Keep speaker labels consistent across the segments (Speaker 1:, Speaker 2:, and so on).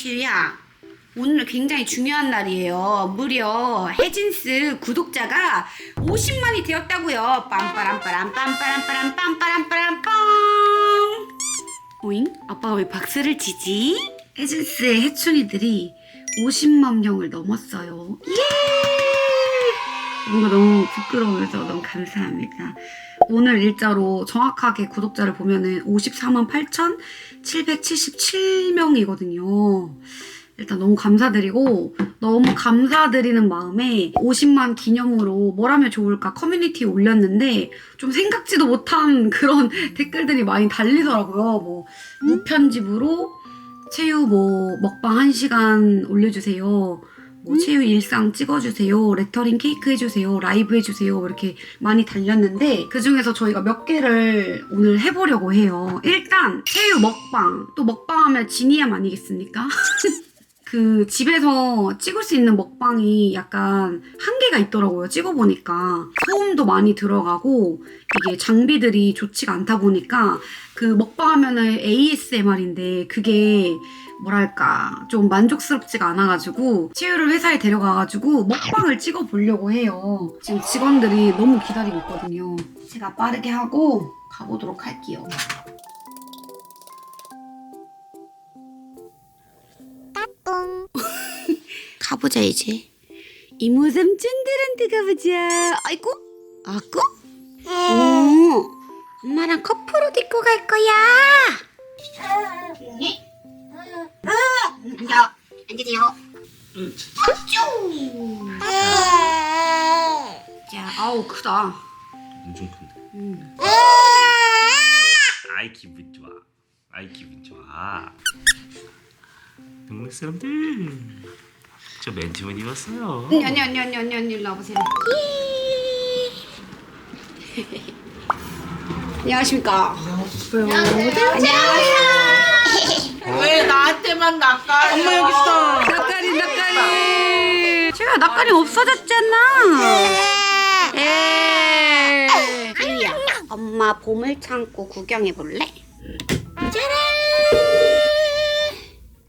Speaker 1: 지우야, 오늘 굉장히 중요한 날이에요. 무려 해진스 구독자가 50만이 되었다고요. 빰빠람빠람 빰빠람빠람 빰빠람빠람 빰. 오잉? 아빠가 왜 박수를 치지? 해진스의 해충이들이 50만 명을 넘었어요. 예! 뭔가 너무 부끄러워서 너무 감사합니다. 오늘 일자로 정확하게 구독자를 보면은 54만 8,777명이거든요. 일단 너무 감사드리고 너무 감사드리는 마음에 50만 기념으로 뭘 하면 좋을까 커뮤니티에 올렸는데 좀 생각지도 못한 그런 댓글들이 많이 달리더라고요. 뭐 무편집으로 체유 뭐 먹방 1시간 올려주세요. 뭐 체유 일상 찍어주세요. 레터링 케이크 해주세요. 라이브 해주세요. 이렇게 많이 달렸는데 그 중에서 저희가 몇 개를 오늘 해보려고 해요. 일단 체유 먹방 또 먹방하면 지니암 아니겠습니까? 그 집에서 찍을 수 있는 먹방이 약간 한계가 있더라고요. 찍어보니까 소음도 많이 들어가고 이게 장비들이 좋지가 않다 보니까 그 먹방 하면은 ASMR인데 그게 뭐랄까 좀 만족스럽지가 않아가지고 치유를 회사에 데려가가지고 먹방을 찍어 보려고 해요. 지금 직원들이 너무 기다리고 있거든요. 제가 빠르게 하고 가보도록 할게요. 가보자 이제. 이모 삼촌들한테 가보자. 아이고, 아고? 오, 엄마랑 커플 옷 입고 갈 거야. 야, 앉으세요. 쭉. 자, 아우 크다.
Speaker 2: 엄청 큰데.
Speaker 1: 음.
Speaker 2: 아이 기분 좋아. 아이 기분 좋아. 동네 사람들. 저 맨티만 입었어요.
Speaker 1: 언니 언니 언니 언니 언니 언니 일로 와보세요. 안녕하십니까. 안녕하세요.
Speaker 3: 왜 나한테만 낚아?
Speaker 4: 엄마 여기 있어.
Speaker 1: 낯가리 낯가리. 제가 낯가리 없어졌잖아. 에. 지우야, 엄마 보물 창고 구경해 볼래? 짜란.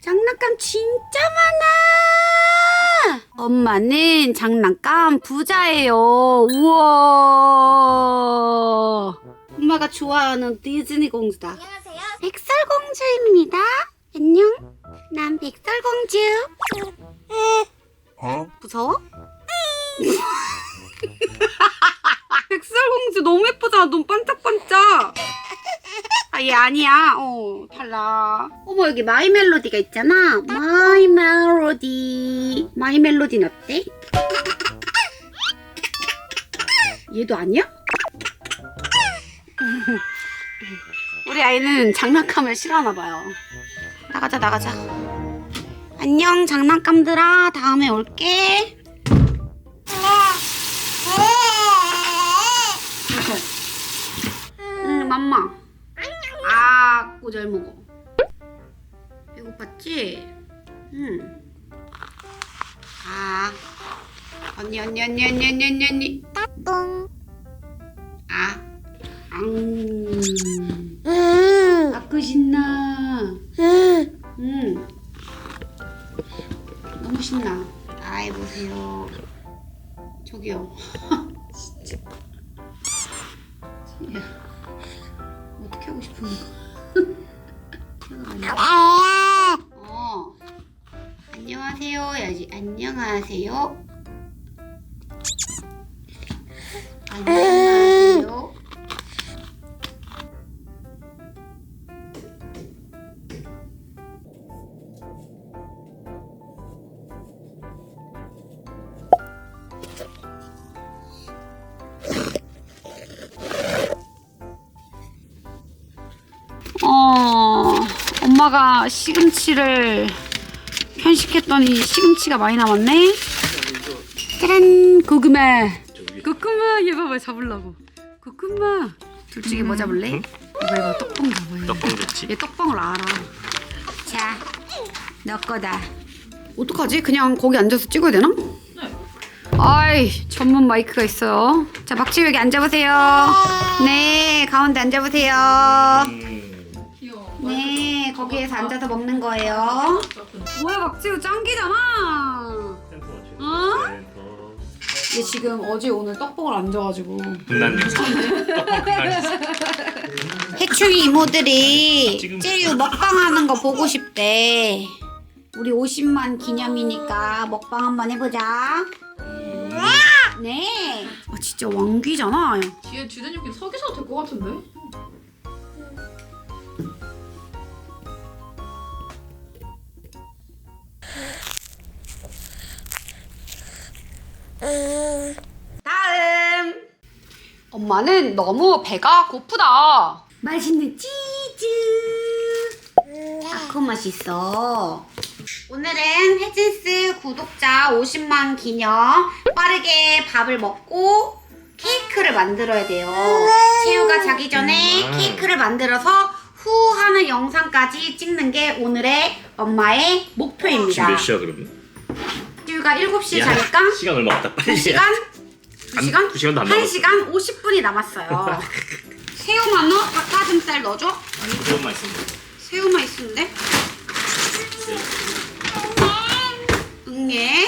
Speaker 1: 장난감 진짜 많아. 엄마는 장난감 부자예요. 우와. 엄마가 좋아하는 디즈니 공주다.
Speaker 5: 안녕하세요.
Speaker 1: 백설공주입니다. 안녕. 난 백설공주. 무서워? 백설공주 너무 예쁘잖아. 눈 반짝반짝. 아, 얘 아니야. 어, 달라. 어머, 여기 마이 멜로디가 있잖아. 마이 멜로디. 마이 멜로디는 어때? 얘도 아니야? 우리 아이는 장난감을 싫어하나 봐요. 나가자, 나가자. 안녕, 장난감들아. 다음에 올게. 응, 맘마. 아, 꼬잘 먹어. 배고팠지? 응. 아. 언니, 언니, 언니, 언니, 언니, 언니, 안녕하세요. 안녕하세요. 어, 엄마가 시금치를 편식했더니 시금치가 많이 남았네. 짜란, 고구마. 고구마, 얘 봐봐, 잡으려고. 고구마. 둘 중에 뭐 잡을래?
Speaker 2: 응?
Speaker 1: 이거 이거 떡봉 잡아야 돼.
Speaker 2: 떡방 좋지.
Speaker 1: 얘 떡방을 알아. 자, 너 거다. 어떡하지? 그냥 거기 앉아서 찍어야 되나? 아이, 전문 마이크가 있어요. 자, 박지우 여기 앉아보세요. 네, 가운데 앉아보세요.
Speaker 2: 음.
Speaker 1: 네, 거기에서 앉아서 먹는 거예요. 뭐야, 박지우 짱기잖아. 어? 얘 지금 어제 오늘 떡볶을 안 줘가지고.
Speaker 2: 분난
Speaker 1: 해충이 이모들이
Speaker 2: 지금-
Speaker 1: 찌유 먹방하는 거 보고 싶대. 우리 50만 기념이니까 먹방 한번 해보자. 네. 아 진짜 왕귀잖아.
Speaker 3: 뒤에 서 계셔도 될 것 같은데?
Speaker 1: 엄마는 너무 배가 고프다. 맛있는 치즈. 아그 맛있어. 오늘은 해진스 구독자 50만 기념 빠르게 밥을 먹고 케이크를 만들어야 돼요. 채우가 자기 전에
Speaker 2: 음.
Speaker 1: 케이크를 만들어서 후 하는 영상까지 찍는 게 오늘의 엄마의
Speaker 2: 지금
Speaker 1: 목표입니다.
Speaker 2: 몇 시야 그러면?
Speaker 1: 채우가 7시에
Speaker 2: 야,
Speaker 1: 자니까
Speaker 2: 시간 얼마 없다 빨리
Speaker 1: 2시간?
Speaker 2: 안-
Speaker 1: 2시간?
Speaker 2: 두 시간도 안 남았어.
Speaker 1: 1시간 50분이 남았어요. 새우만 넣어? 닭가슴살 넣어줘?
Speaker 2: 그것만 있으면 돼.
Speaker 1: 새우만 있으는데? 응애.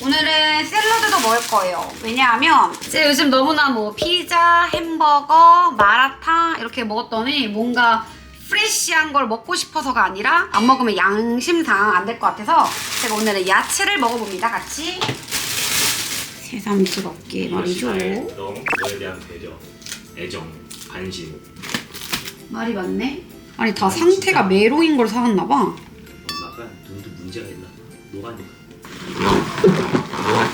Speaker 1: 오늘은 샐러드도 먹을 거예요. 왜냐하면 제가 요즘 너무나 뭐 피자, 햄버거, 마라탕 이렇게 먹었더니 뭔가 프레쉬한 걸 먹고 싶어서가 아니라 안 먹으면 양심상 안 될 것 같아서 제가 오늘은 야채를 먹어봅니다. 같이. 새삼스럽게 말이죠.
Speaker 2: 나의 너 너에 대한 배려, 애정, 관심.
Speaker 1: 말이 많네. 아니 다 상태가 메로인 걸 사왔나 봐.
Speaker 2: 엄마가 눈도 문제가 있나 봐. 노가니까. 엄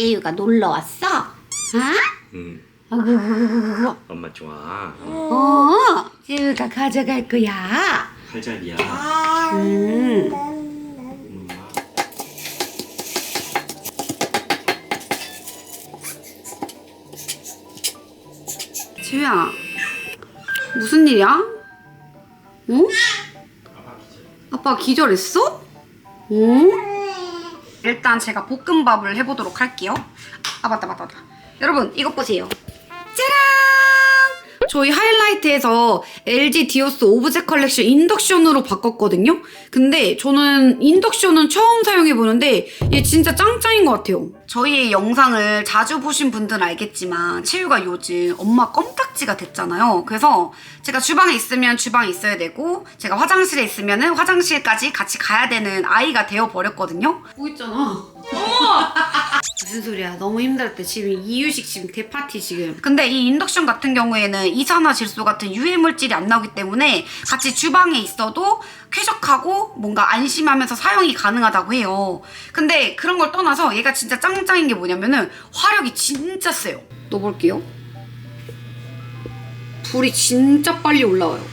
Speaker 1: 찌유가 놀러 왔어? 아?
Speaker 2: 응.
Speaker 1: 어,
Speaker 2: 엄마 좋아.
Speaker 1: 어, 찌유가 가져갈 거야. 음.
Speaker 2: 엄마.
Speaker 1: 찌유야, 무슨 일이야? 어?
Speaker 2: 아빠 기절.
Speaker 1: 아빠 기절했어? 어? 일단 제가 볶음밥을 해보도록 할게요. 아 맞다 맞다 맞다. 여러분 이것 보세요. 저희 하이라이트에서 LG 디오스 오브젝 컬렉션 인덕션으로 바꿨거든요. 근데 저는 인덕션은 처음 사용해보는데 얘 진짜 짱짱인 것 같아요. 저희의 영상을 자주 보신 분들은 알겠지만 채유가 요즘 엄마 껌딱지가 됐잖아요. 그래서 제가 주방에 있으면 주방에 있어야 되고 제가 화장실에 있으면 은 화장실까지 같이 가야 되는 아이가 되어버렸거든요. 뭐 있잖아. 무슨 소리야? 너무 힘들 때 지금 이유식 지금 대파티 지금. 근데 이 인덕션 같은 경우에는 이산화 질소 같은 유해 물질이 안 나오기 때문에 같이 주방에 있어도 쾌적하고 뭔가 안심하면서 사용이 가능하다고 해요. 근데 그런 걸 떠나서 얘가 진짜 짱짱인 게 뭐냐면은 화력이 진짜 세요. 넣어볼게요. 불이 진짜 빨리 올라와요.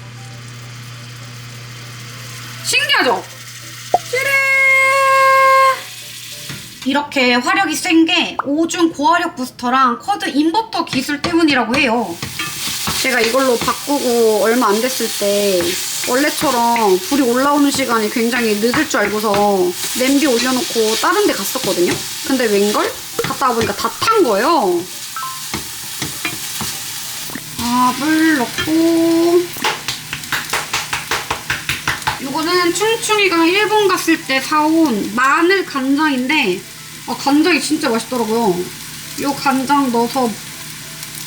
Speaker 1: 신기하죠? 짜란 이렇게 화력이 센 게 오중 고화력 부스터랑 쿼드 인버터 기술 때문이라고 해요. 제가 이걸로 바꾸고 얼마 안 됐을 때 원래처럼 불이 올라오는 시간이 굉장히 늦을 줄 알고서 냄비 올려놓고 다른 데 갔었거든요. 근데 웬걸? 갔다 와보니까 다 탄 거예요. 밥을 넣고 이거는 충충이가 일본 갔을 때 사온 마늘 간장인데 아, 간장이 진짜 맛있더라고요. 이 간장 넣어서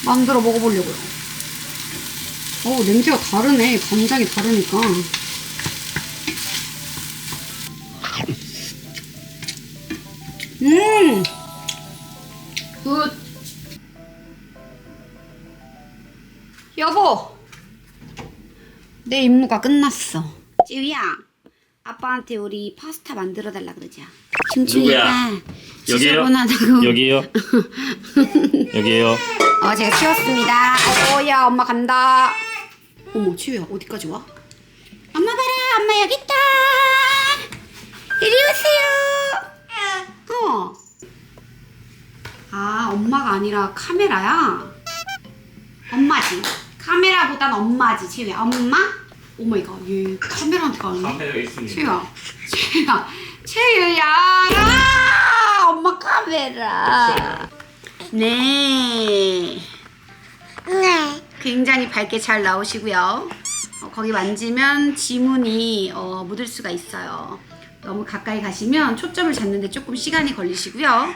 Speaker 1: 만들어 먹어보려고요. 어 냄새가 다르네. 간장이 다르니까. 음! 굿! 여보! 내 임무가 끝났어. 찌우야, 아빠한테 우리 파스타 만들어 달라 그러자.
Speaker 2: 누구야? 여기요?
Speaker 1: 지저분하다고.
Speaker 2: 여기요. 여기요.
Speaker 1: 어, 제가 치웠습니다. 오야, 엄마 간다. 어머, 치우야, 어디까지 와? 엄마 봐라, 엄마 여기 있다. 이리 오세요. 어. 아, 엄마가 아니라 카메라야? 엄마지. 카메라보단 엄마지, 치우야. 엄마? 오마이갓, 얘 카메라한테 가네.
Speaker 2: 카페가 있습니다.
Speaker 1: 채유야, 채유야, 채유야, 아, 엄마 카메라. 네,
Speaker 5: 네.
Speaker 1: 굉장히 밝게 잘 나오시고요. 어, 거기 만지면 지문이 어, 묻을 수가 있어요. 너무 가까이 가시면 초점을 잡는데 조금 시간이 걸리시고요.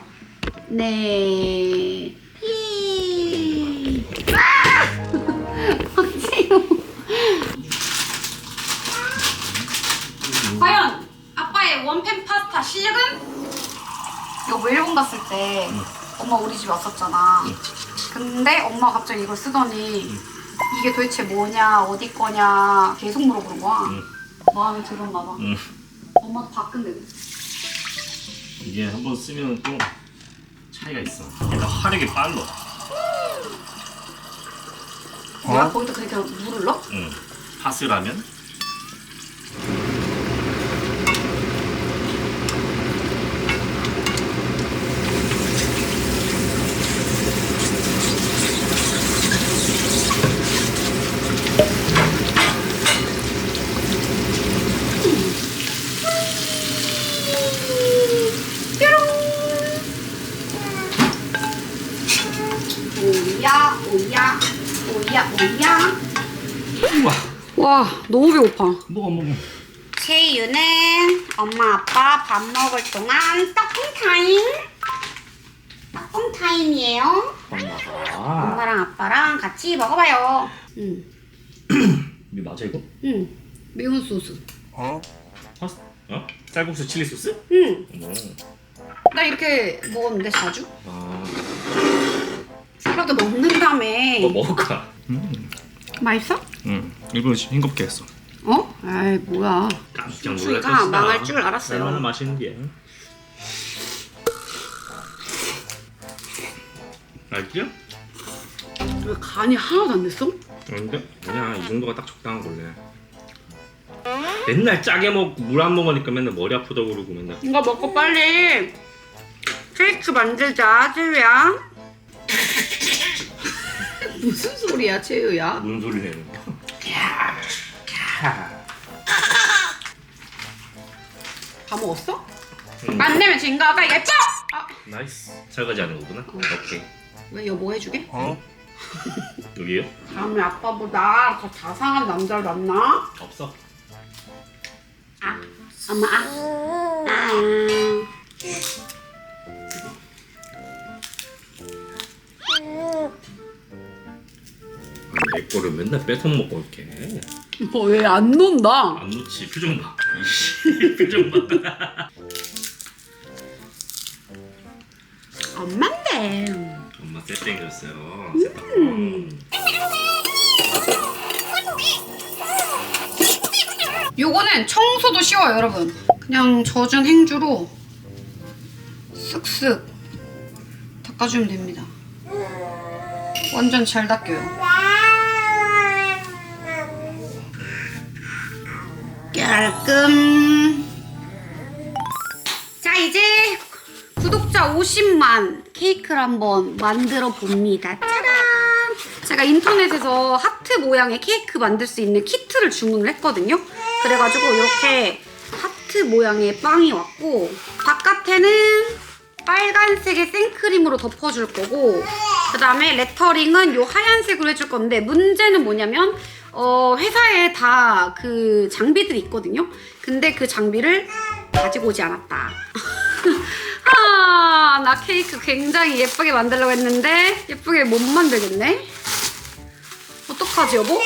Speaker 1: 네. 히. 아! 과연 아빠의 원팬 파스타 실력은? 여보 일본 갔을 때 엄마 우리 집 왔었잖아. 근데 엄마가 갑자기 이걸 쓰더니 이게 도대체 뭐냐 어디 거냐 계속 물어보는 거야.
Speaker 2: 응.
Speaker 1: 마음에 들었나 봐.
Speaker 2: 응.
Speaker 1: 엄마도 바꾼대.
Speaker 2: 이게 한번 쓰면 또 차이가 있어. 약간 화력이 빨라.
Speaker 1: 뭐야 거기다 그렇게 물을 넣어?
Speaker 2: 응. 파스라면
Speaker 1: 오야 오야 오야.
Speaker 2: 우와.
Speaker 1: 와 너무 배고파.
Speaker 2: 먹어 먹어.
Speaker 1: 채유는 엄마 아빠 밥 먹을 동안 떡국 타임. 떡국 타임이에요.
Speaker 2: 아.
Speaker 1: 엄마랑 아빠랑 같이 먹어봐요. 응,
Speaker 2: 이거 맞아 이거?
Speaker 1: 응. 매운 소스.
Speaker 2: 파스? 어? 쌀국수 칠리 소스?
Speaker 1: 응.
Speaker 2: 어.
Speaker 1: 나 이렇게 먹었는데 자주?
Speaker 2: 아.
Speaker 1: 샐러드 먹는다며.
Speaker 2: 뭐 먹을까?
Speaker 1: 맛있어?
Speaker 2: 응. 일부러 싱겁게 했어.
Speaker 1: 어? 아이 뭐야.
Speaker 2: 깜짝 놀랄
Speaker 1: 수가
Speaker 2: 것이다.
Speaker 1: 망할 줄 알았어요.
Speaker 2: 얼마나 맛있는 게. 알죠?
Speaker 1: 왜 간이 하나도 안 됐어?
Speaker 2: 근데 그냥 이 정도가 딱 적당한 걸래. 맨날 짜게 먹고 물 안 먹으니까 맨날 머리 아프다고 그러고 맨날
Speaker 1: 이거 먹고 빨리 케이크 만들자, 채유야. 무슨 소리야, 채유야?
Speaker 2: 무슨 소리 내는 거야?
Speaker 1: 다 먹었어?
Speaker 2: 응.
Speaker 1: 안 내면 진거 빨리 예뻐! 아,
Speaker 2: 나이스. 설거지 하는 거구나. 오케이.
Speaker 1: 왜 여보 해주게?
Speaker 2: 여기요?
Speaker 1: 다음에 아빠보다 더 자상한 남자를 만나?
Speaker 2: 없어.
Speaker 1: 아, 엄마 아. 아.
Speaker 2: 내 거를 맨날 뺏어 먹고 이렇게
Speaker 1: 왜안 논다?
Speaker 2: 안 놓지 표정 봐. 이씨, 표정 봐.
Speaker 1: 엄만데.
Speaker 2: 엄마 쎄땡겼어요.
Speaker 1: 음. 요거는 청소도 쉬워요, 여러분. 그냥 젖은 행주로 쓱쓱 닦아주면 됩니다. 완전 잘 닦여요. 깔끔. 자, 이제 구독자 50만 케이크를 한번 만들어 봅니다. 짜란! 제가 인터넷에서 하트 모양의 케이크 만들 수 있는 키트를 주문을 했거든요. 그래가지고 이렇게 하트 모양의 빵이 왔고 바깥에는 빨간색의 생크림으로 덮어줄 거고 그 다음에 레터링은 요 하얀색으로 해줄 건데 문제는 뭐냐면 어, 회사에 다 그 장비들이 있거든요. 근데 그 장비를 가지고 오지 않았다. 아, 나 케이크 굉장히 예쁘게 만들려고 했는데 예쁘게 못 만들겠네. 어떡하지, 여보?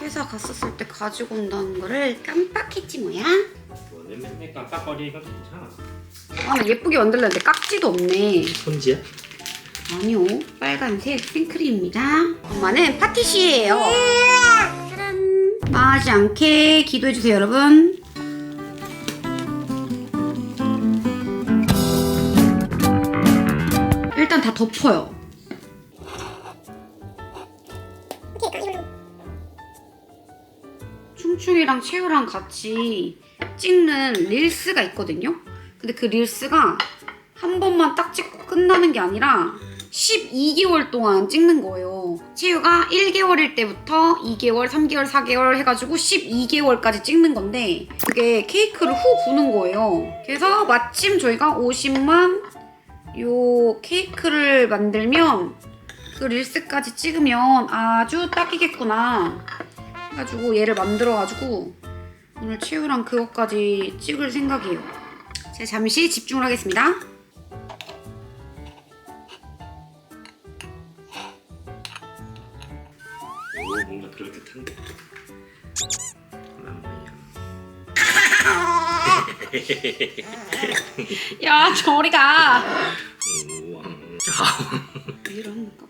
Speaker 1: 회사 갔었을 때 가지고 온다는 거를 깜빡했지 뭐야?
Speaker 2: 너네 맨날 깜빡거리니까 괜찮아.
Speaker 1: 아, 나 예쁘게 만들려 했는데 깍지도 없네.
Speaker 2: 손지야?
Speaker 1: 아니요 빨간색 생크림입니다. 엄마는 파티시에요. 짜란. 빠지 않게 기도해주세요 여러분. 일단 다 덮어요. 충충이랑 채우랑 같이 찍는 릴스가 있거든요. 근데 그 릴스가 한 번만 딱 찍고 끝나는 게 아니라 12개월 동안 찍는 거예요. 채유가 1개월일 때부터 2개월, 3개월, 4개월 해가지고 12개월까지 찍는 건데 그게 케이크를 후 부는 거예요. 그래서 마침 저희가 50만 요 케이크를 만들면 그 릴스까지 찍으면 아주 딱이겠구나 해가지고 얘를 만들어가지고 오늘 채유랑 그것까지 찍을 생각이에요. 제가 잠시 집중을 하겠습니다. 야 저리 가.
Speaker 2: 우와.
Speaker 1: 이런 거.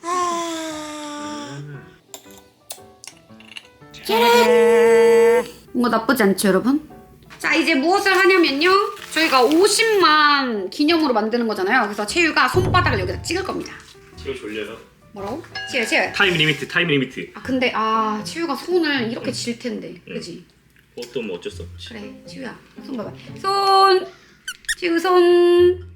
Speaker 1: 뭔가 나쁘지 않죠, 여러분? 자, 이제 무엇을 하냐면요. 저희가 50만 기념으로 만드는 거잖아요. 그래서 채유가 손바닥을 여기다 찍을 겁니다.
Speaker 2: 채우 졸려요.
Speaker 1: 뭐라고? 채유, 채유.
Speaker 2: 타임 리미트 타임 리미트.
Speaker 1: 아, 근데 아, 채유가 손을 이렇게 질 텐데. 그지?
Speaker 2: 그것도 뭐 어쩔 수 없지.
Speaker 1: 그래, 채유야. 손 봐봐. 손! 채유 손!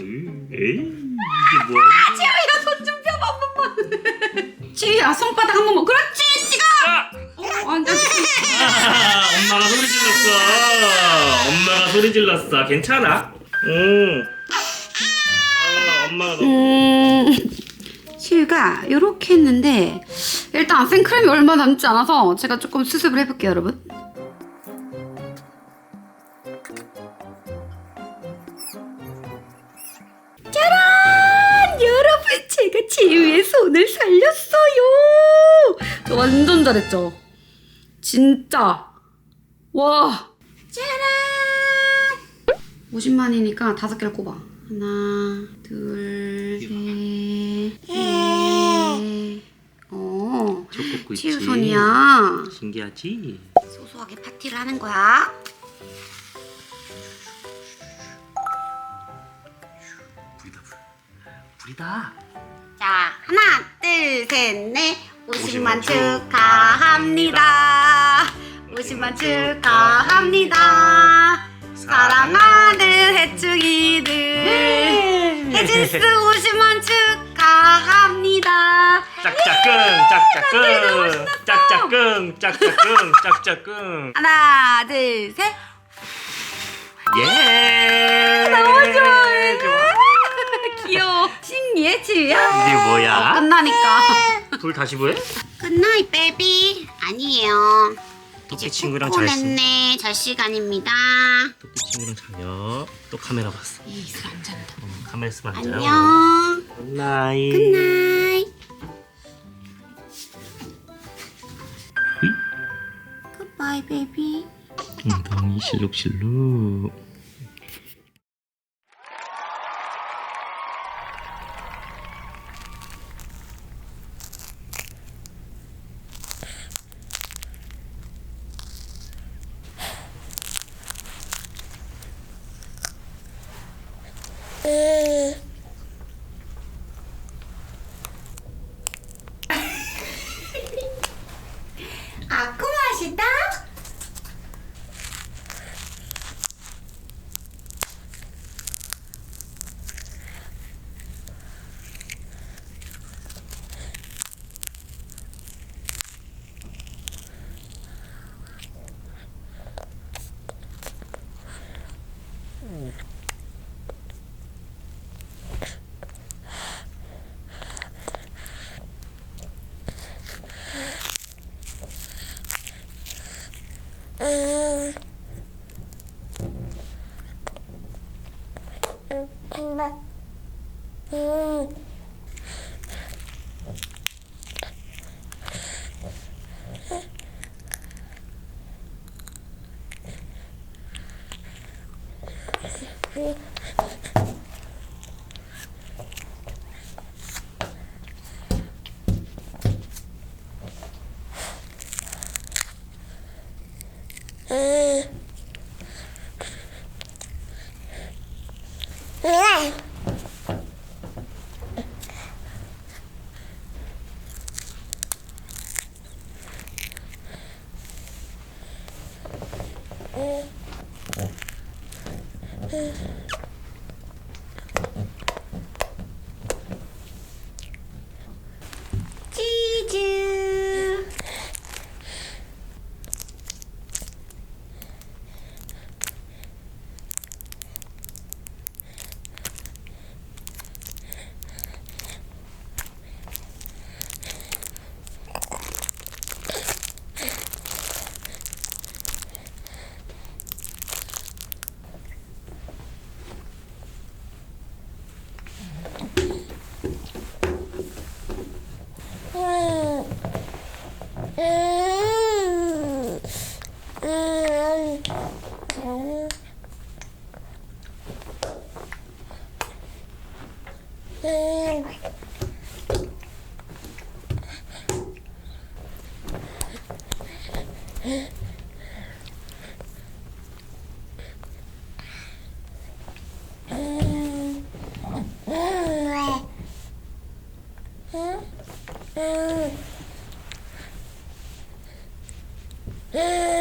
Speaker 2: 음, 에이 이게 뭐야?
Speaker 1: 채유야, 손 좀 펴봐, 한 번만. 채유야, 손바닥 한 번만. 그렇지, 지금!
Speaker 2: 아!
Speaker 1: 어, 완전
Speaker 2: 아, 엄마가 소리 질렀어. 엄마가 소리 질렀어. 괜찮아? 응.
Speaker 1: 음, 실가 이렇게 했는데 일단 생크림이 얼마 남지 않아서 제가 조금 수습을 해볼게요, 여러분. 짜란! 여러분, 제가 지우의 손을 살렸어요. 저 완전 잘했죠? 진짜. 와. 짜란! 50만이니까 다섯 개를 꼽아. 하나, 둘, 셋, 넷. 어,
Speaker 2: 초
Speaker 1: 치유 손이야.
Speaker 2: 신기하지?
Speaker 1: 소소하게 파티를 하는 거야.
Speaker 2: 불이다 불. 불이다.
Speaker 1: 자, 하나, 둘, 셋, 넷. 50만
Speaker 2: 50만
Speaker 1: 축하합니다. 50만 축하합니다. 사랑하는 해충이들. 해진스 50만 축하합니다.
Speaker 2: 짝짝꿍 짝짝꿍 짝짝꿍 짝짝꿍 짝짝꿍.
Speaker 1: 하나, 둘, 셋.
Speaker 2: 예.
Speaker 1: 너무 좋아해. 귀여워. 신기해, 지우야?
Speaker 2: 이게 뭐야?
Speaker 1: 끝나니까.
Speaker 2: 불 다시 보여?
Speaker 5: 굿나잇 베이비 아니에요
Speaker 2: 토끼 친구랑 잘 있어.
Speaker 5: 냈네 잘 시간입니다
Speaker 2: 토끼 친구랑 자요. 또 카메라 봤어.
Speaker 1: 이술 안 잔다.
Speaker 2: 어, 카메라 있으면 안 자요.
Speaker 5: 안녕
Speaker 2: 굿나잇.
Speaker 5: 굿나잇 굿바이 베이비
Speaker 2: 엉덩이 실룩실룩.
Speaker 1: 明白。 음.